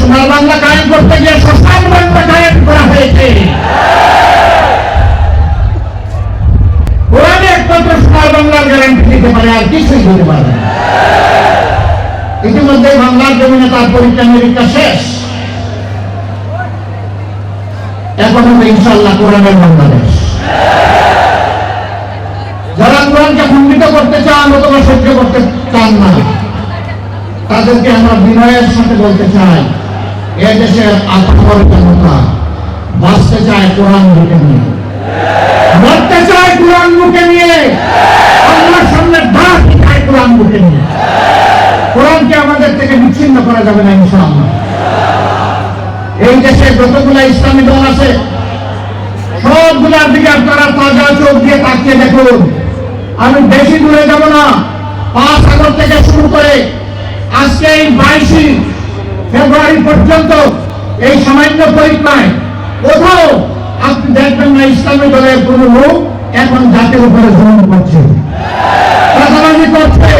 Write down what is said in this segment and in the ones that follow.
সোনার বাংলা কায়েম করতে গিয়ে বাংলা কায়েম করা হয়েছে। এখন ইনশাল্লাহ কোরআনের বাংলাদেশ। যারা কোরআনকে খণ্ডিত করতে চান অথবা সহ্য করতে চান না, তাদেরকে আমরা বিনয়ের সাথে বলতে চাই। এ দেশের আত্মর বাঁচতে চায় কোরআন বুকে নিয়ে। মরতে চায় কোরআন বুকে নিয়ে। আল্লাহর সামনে ডাক চায় কোরআন বুকে নিয়ে। কোরআনকে আমাদের থেকে বিচ্ছিন্ন করা যাবে না, ইনশাআল্লাহ। এই দেশে যতগুলা ইসলামী দল আছে, সবগুলার দিকে আপনারা তাজা চোখ দিয়ে তাকিয়ে দেখুন। আমি বেশি দূরে যাব না, পাঁচ আগস্ট থেকে শুরু করে আজকে এই বাইশে ফেব্রুয়ারি পর্যন্ত এই সামান্য পরীক্ষায় কোথাও আপনি দেখবেন না ইসলামী দলের কোন লোক এখন জাতির উপরে জুলুম করছে। করছে,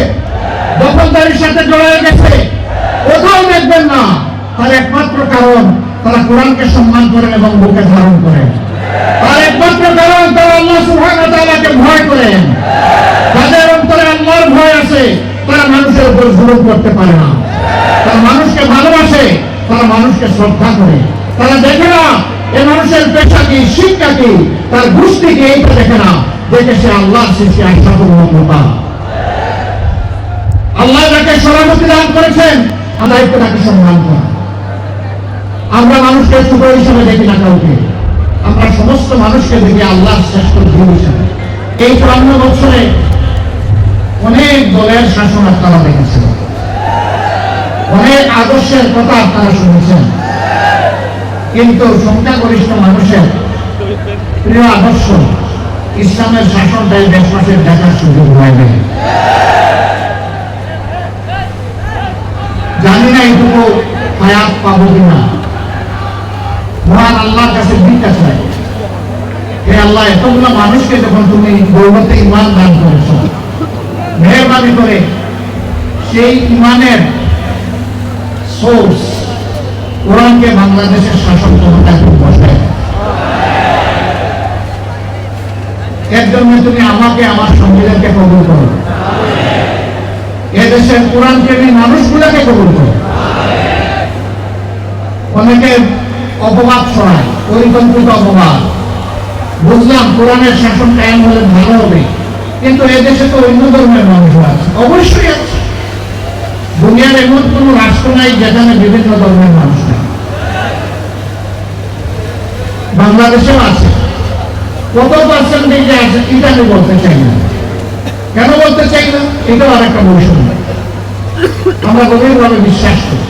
দখলদারির সাথে জড়িয়ে গেছে। কোথাও দেখবেন না, তার একমাত্র কারণ তারা কোরআনকে সম্মান করেন এবং বুকে ধারণ করেন। তার একমাত্র কারণ তারা আল্লাহ তাআলাকে ভয় করেন। যাদের অন্তরে আল্লাহর ভয় আছে, তারা মানুষের উপর জুলুম করতে পারে না। তারা মানুষকে ভালোবাসে তারা মানুষকে শ্রদ্ধা করে। তারা দেখে না এ মানুষের পেশা কি, শিক্ষা কি? তার গোষ্ঠী কি এইটা দেখে না। দেখে সে আল্লাহ সৃষ্টি আশাপুর আল্লাহ যাকে সভাপতি দান করেছেন আমাদেরকে তাকে সম্মান করা। আমরা মানুষকে ছোট হিসেবে দেখি না কাউকে। আমরা সমস্ত মানুষকে দেখি আল্লাহর শ্রেষ্ঠ জীব হিসেবে। এই চুয়ান্ন বছরে অনেক দলের শাসন আপনারা দেখেছেন। অনেক আদর্শের কথা আপনারা শুনেছেন। কিন্তু সংখ্যাগরিষ্ঠ মানুষের প্রিয় আদর্শ ইসলামের শাসনটাই দেশবাসীর দেখার সুযোগ হয়নি জানি না এইটুকু হায়াত পাবো কিনা। মহান আল্লাহর কাছে ভিক্ষা চাই। হে আল্লাহ, এতগুলো মানুষকে যখন তুমি গৌরবতে ইমান দান করেছ, মেহরবানি করে সেই ইমানের সোর্স কোরআনকে বাংলাদেশের শাসন ক্ষমতায় তুমি বসায় এর জন্য তুমি আমাকে, আমার সংবিধানকে কবুল করো। এদেশের কোরআন প্রেমী মানুষগুলোকে কবুল করো। অনেকে অপবাদ ছড়ায়, পরিকল্পিত অপবাদ। বুঝলাম, কোরআনের শাসন কায়েম হলে ভালো হবে। কিন্তু এদেশে তো অন্য ধর্মের মানুষ আছে। অবশ্যই দুনিয়ার এমন কোন রাষ্ট্র নাই যেখানে বিভিন্ন ধর্মের মানুষ নেই। বাংলাদেশেও আছে। কত পার্সেন্টেজে আছে, এটা আমি বলতে চাই না। কেন বলতে চাই না? এটাও আর একটা বৈষম্য। আমরা গভীরভাবে বিশ্বাস করি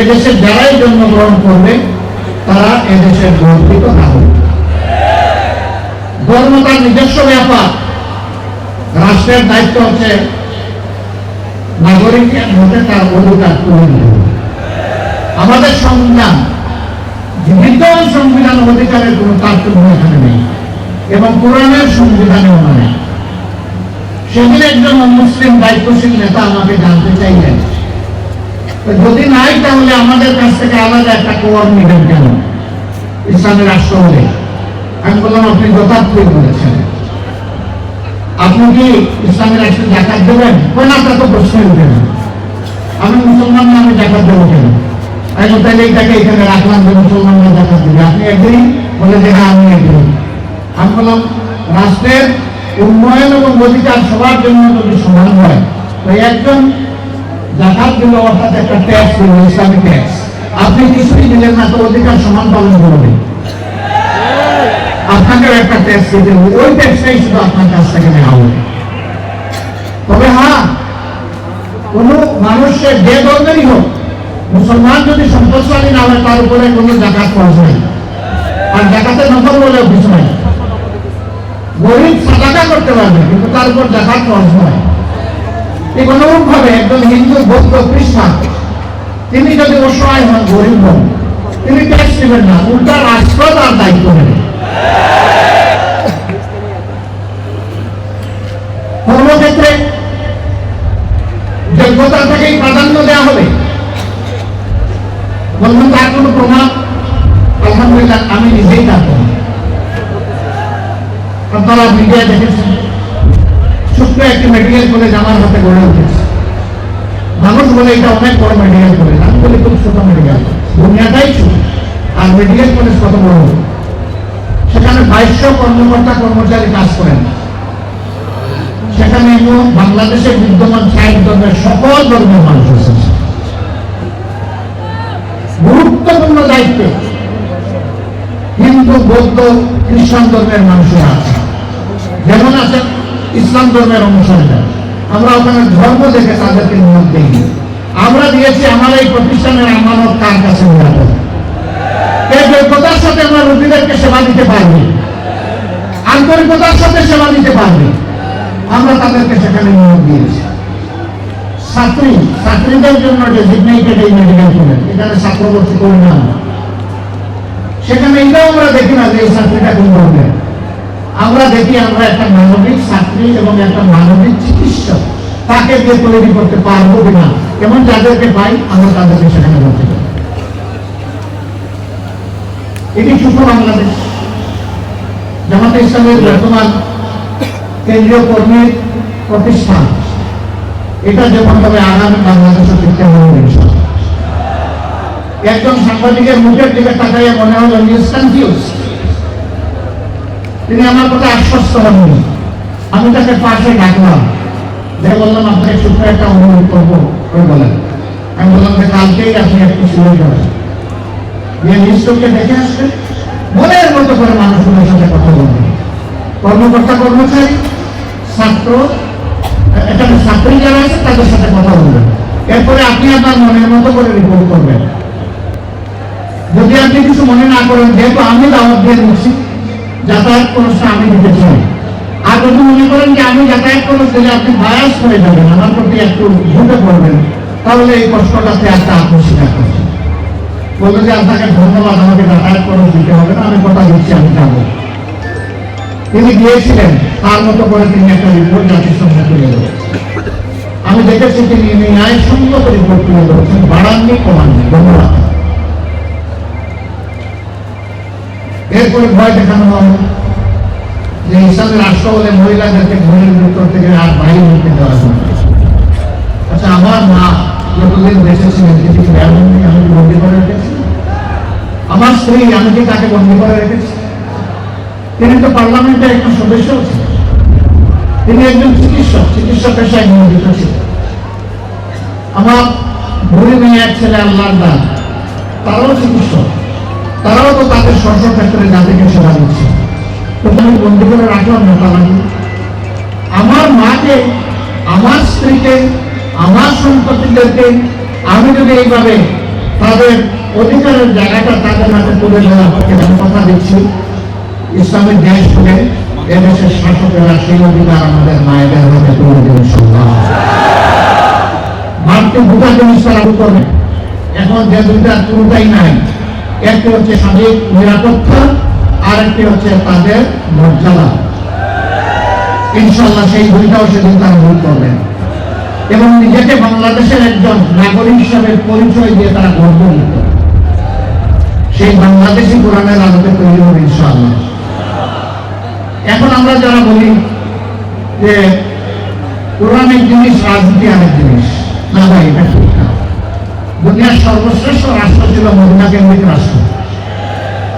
এদেশে যারাই জন্মগ্রহণ করবে, তারা এদেশের গর্বিত নাগরিক। ধর্ম তার নিজস্ব ব্যাপার। রাষ্ট্রের দায়িত্ব হচ্ছে নাগরিকের তার অধিকার তুলে আমাদের সংবিধান বিদ্যমান সংবিধান অধিকারের কোনো তারতম্য এখানে নেই এবং কোরআনের সংবিধানেও নয়। সেদিন একজন মুসলিম দায়িত্বশীল নেতা আমাকে জানতে চাইলেন যদি নাই তাহলে আমাদের কাছ থেকে আলাদা একটা কোয়ার নেবেন কেন? ইসলামের রাষ্ট্র হলে আমি বললাম, আপনি যথার্থই বলেছেন। আপনি কি ইসলামের রাষ্ট্রে জাকাত দেবেন? কোন আপনার তো প্রশ্নই উঠে আমি মুসলমান না, আমি জাকাত দেবো কেন? আমি তাহলে এটাকে এখানে রাখলাম যে মুসলমানরা জাকাত দেবে। আপনি একদিন বলে যে হ্যাঁ আমি একদিন। আমি বললাম, রাষ্ট্রের উন্নয়ন এবং অধিকার সবার জন্য যদি সমান হয়, তো একজন জাকাত দিল অর্থাৎ একটা ট্যাক্স দিল ইসলামিক ট্যাক্স আপনি কিছুই দিলেন না, তো অধিকার সমান পালন করবে আপনাকেও একটা ট্যাক্স দিতে হবে ওই ট্যাক্সটাই শুধু আপনার কাছ থেকে নেওয়া হবে তবে হ্যাঁ কোনো মানুষের যে ধর্মেরই হোক, মুসলমান যদি সম্পদশালী না হয়, তার উপরে কোনো জাকাত খরচ নাই। আর জাকাতে নকল বলেও কিছু নাই। গরিব সাদাকা করতে পারবে, কিন্তু তার উপর জাকাত খরচ হয়। অনুরূপ ভাবে একজন হিন্দু বৌদ্ধ খ্রিস্টান, তিনি যদি অসহায় হন, গরিব হন, তিনি ট্যাক্স নেবেন না, উল্টা রাষ্ট্র তার দায়িত্ব নেবে কর্মক্ষেত্রে যোগ্যতা থেকেই প্রাধান্য দেওয়া হবে বলবেন তার কোনো প্রমাণ আলহামদুলিল্লাহ আমি নিজেই তার প্রমাণ আপনারা মিডিয়া দেখেছেন। ছোট্ট একটি মেডিকেল কলেজ আমার হাতে গড়ে উঠেছে। মানুষ বলে এটা অনেক বড় মেডিকেল কলেজ আমি বলি খুব ছোট মেডিকেল দুনিয়াটাই ছোট। আর মেডিকেল কলেজ কত বড় সেখানে বাইশশো কর্মকর্তা কর্মচারী কাজ করেন। সেখানে এবং বাংলাদেশে বিদ্যমান ষাট ধর্মের সকল ধর্মের মানুষ আছে। গুরুত্বপূর্ণ দায়িত্ব হিন্দু, বৌদ্ধ খ্রিস্টান ধর্মের মানুষের আছে। যেমন আছে ইসলাম ধর্মের অনুসারীরা আমরা ওখানে ধর্ম দেখে তাদেরকে নিয়োগ দিই। আমরা দিয়েছি আমার এই প্রতিষ্ঠানের আমানত কার কাছে নিরাপদ এই যোগ্যতার সাথে আমরা রোগীদেরকে সেবা দিতে পারবি। আন্তরিকতার সাথে সেবা দিতে পারবি। আমরা তাদেরকে সেখানে নিয়োগ দিয়েছি। ছাত্রী, ছাত্রীদের জন্য ডেজিগনেটেড এই মেডিকেল কলেজ এখানে ছাত্র ভর্তি করি না। সেখানে এটাও আমরা দেখি না যে এই ছাত্রীটা কোন ধরনের আমরা দেখি আমরা একটা মানবিক ছাত্রী এবং একটা মানবিক চিকিৎসক। তাকে দিয়ে তৈরি করতে পারব কিনা এবং যাদেরকে পাই, আমরা তাদেরকে সেখানে ভর্তি করি এটি শুধু বাংলাদেশ। জামাতে ইসলামের বর্তমান কেন্দ্রীয় কর্মীর প্রতিষ্ঠান। এটা যেমন হবে আগামী বাংলাদেশও শিক্ষা হবে একজন সাংবাদিকের মুখের দিকে তাকাইয়া মনে হলো ইজ কনফিউজ তিনি আমার কথা আশ্বস্ত হননি। আমি তাকে পাশে ডাকলাম। যে বললাম, আপনাকে ছোট্ট একটা অনুরোধ করব। ওই বলেন। আমি বললাম যে কালকেই আপনি একটু শুরু করেন যে নিশ্চয়কে দেখে আসবেন মনের মতো করে মানুষগুলোর সাথে কথা বলবেন কর্মকর্তা কর্মচারী, ছাত্র এখানে ছাত্রী যারা আছে, তাদের সাথে কথা বলবেন এরপরে আপনি আপনার মনের মতো করে রিপোর্ট করবেন। যদি আপনি কিছু মনে না করেন, যেহেতু আমি দাওয়াত দিয়ে দিচ্ছি যাতায়াত আমি দিতে চাই। আর যদি মনে করেন যে আমি যাতায়াত আপনি বায়াস হয়ে যাবেন, আমার প্রতি একটু ঝুঁকে পড়বেন। তাহলে এই কষ্টটাতে একটা বলল যে, আপনাকে ধন্যবাদ, আমাকে যাতায়াত খরচ দিতে হবে না, আমি কথা দিচ্ছি, আমি যাব। তিনি গিয়েছিলেন, তার মতো করে তিনি একটা রিপোর্ট জাতিসংঘে তুলে আমি দেখেছি তিনি ন্যায়সঙ্গত রিপোর্ট তুলে ধরেছেন বাড়াননি, কমাননি, ধন্যবাদ। এরপরে ভয় দেখানো হবে যে ইসলামের রাষ্ট্র হলে মহিলাদেরকে ঘরের ভিতর থেকে আর বাইরে নিতে দেওয়া যাবে আচ্ছা আমার মা যতদিন বেঁচে ছিলেন তিনি কি এমনকি আমি বন্দি করে রেখেছি? আমার স্ত্রী, আমি কি তাকে বন্দি করে রেখেছি? তিনি তো পার্লামেন্টের একজন সদস্য ছিলেন। তিনি একজন চিকিৎসক, চিকিৎসা পেশায় নিয়োজিত ছিলেন। আমার বুড়ি মেয়ে এক ছেলে আল্লাহর দান, তারাও চিকিৎসক। তারাও তো তাদের স্বর্ণ ক্ষেত্রে জাতিকে সেবা দিচ্ছে। তো আমি বন্দি করে রাখলাম না তারা আমার মাকে, আমার স্ত্রীকে, আমার সম্পত্তিদেরকে আমি যদি এইভাবে তাদের অধিকারের জায়গাটা তাদের হাতে তুলে দেওয়া আমি কথা দিচ্ছি। ইসলামের দেশ হলে এদেশের শাসকেরা সেই অধিকার আমাদের মায়েদের হাতে তুলে দেবেন সম্ভব মারতে দুটা জিনিস তারা করবে। এখন যে দুইটা কোনটাই নাই একটি হচ্ছে সামাজিক নিরাপত্তা আর একটি হচ্ছে তাদের মর্যাদা। ইনশাল্লাহ সেই দুইটাও সেদিন তারা ভুল করবেন। এবং নিজেকে বাংলাদেশের একজন নাগরিক হিসাবে পরিচয় দিয়ে তারা গর্ব নিত সেই বাংলাদেশি কোরআনের আলোকে তৈরি হবে ইনশাআল্লাহ। এখন আমরা যারা বলি যে কোরআন জিনিস, রাজনীতি আরেক জিনিস। না ভাই, এটা দুনিয়ার সর্বশ্রেষ্ঠ রাষ্ট্র ছিল মদিনা কেন্দ্রিক রাষ্ট্র।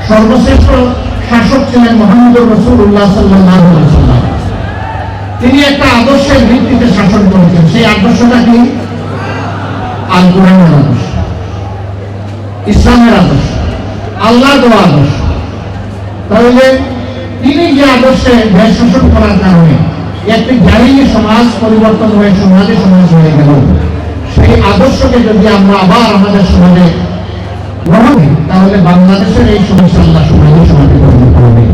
সর্বশ্রেষ্ঠ শাসক ছিলেন মোহাম্মদ রসুল্লাহ সাল্লাহ তিনি একটা আদর্শের ভিত্তিতে শাসন করেছেন। সেই আদর্শটা কি? আল কোরআনের আদর্শ। ইসলামের আদর্শ। আল্লাহ দেওয়া আদর্শ। তাহলে তিনি যে আদর্শে দেশ শাসন করার কারণে একটি জাহিনী সমাজ পরিবর্তন হয়ে সমাজে সমাজ হয়ে গেল। সেই আদর্শকে যদি আমরা আবার আমাদের সমাজে গ্রহণ তাহলে বাংলাদেশের এই সমস্যা আল্লাহ সমাজে সমাজে গ্রহণ হবে